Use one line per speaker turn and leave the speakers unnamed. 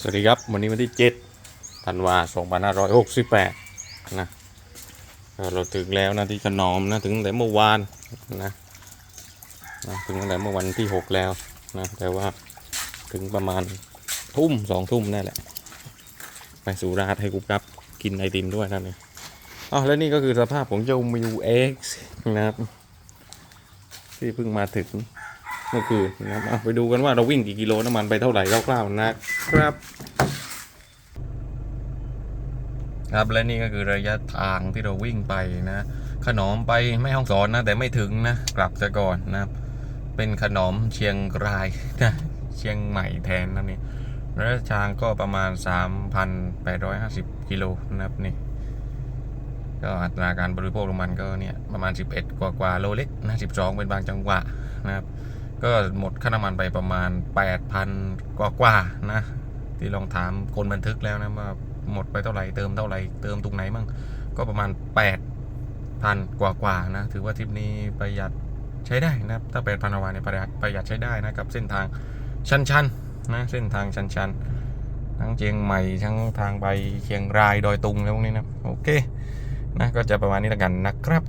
สวัสดีครับ วันนี้วันที่7ธันวา2568 นะเออเราถึงแล้วนะที่ขนอมนะ ถึงแต่เมื่อวานนะนะถึงตั้งแต่เมื่อวันที่ 6 แล้วนะแต่ว่าถึงประมาณทุ่มสองทุ่มนั่นแหละ ไปสุราษฎร์ให้กุ๊บกับกินไอติมด้วยนั่นเองอ๋อแล้วนี่ก็คือสภาพของเจ้ามิวเอ็กซ์นะครับ ที่เพิ่งมาถึง เมื่อคืนนะครับอะไปดูกันว่าเราวิ่งกี่กิโลน้ำมันไปเท่าไหร่คร่าวๆนะครับ ครับและนี่ก็คือระยะทางที่เราวิ่งไปนะขนมไปไม่ห้องสอนนะ แต่ไม่ถึงนะกลับซะก่อนนะครับ เป็นขนมเชียงรายนะเชียงใหม่แทนนั่นนี่ระยะทางก็ประมาณ 3,850 กิโลนะครับนี่ก็อัตราการบริโภคน้ำมันก็เนี่ยประมาณ 11 กว่ากว่าโลเล็กนะ 12 เป็นบางจังหวะนะครับ ก็หมดค่าน้ำมันไปประมาณ 8,000 กว่ากว่าๆนะ ที่ลองถามคนบันทึกแล้วนะว่าหมดไปเท่าไหร่เติมเท่าไหร่เติมตรงไหนมั่งก็ประมาณ 8,000 กว่ากว่าๆนะ ถือว่าทริปนี้ประหยัดใช้ได้นะถ้า8,000กว่าเนี่ยประหยัดประหยัดใช้ได้นะกับเส้นทางชันๆนะเส้นทางชันๆ ทั้งเชียงใหม่ทั้งทางไปเชียงรายดอยตุงแล้วพวกนี้นะโอเคนะก็จะประมาณนี้แล้วกันนะครับ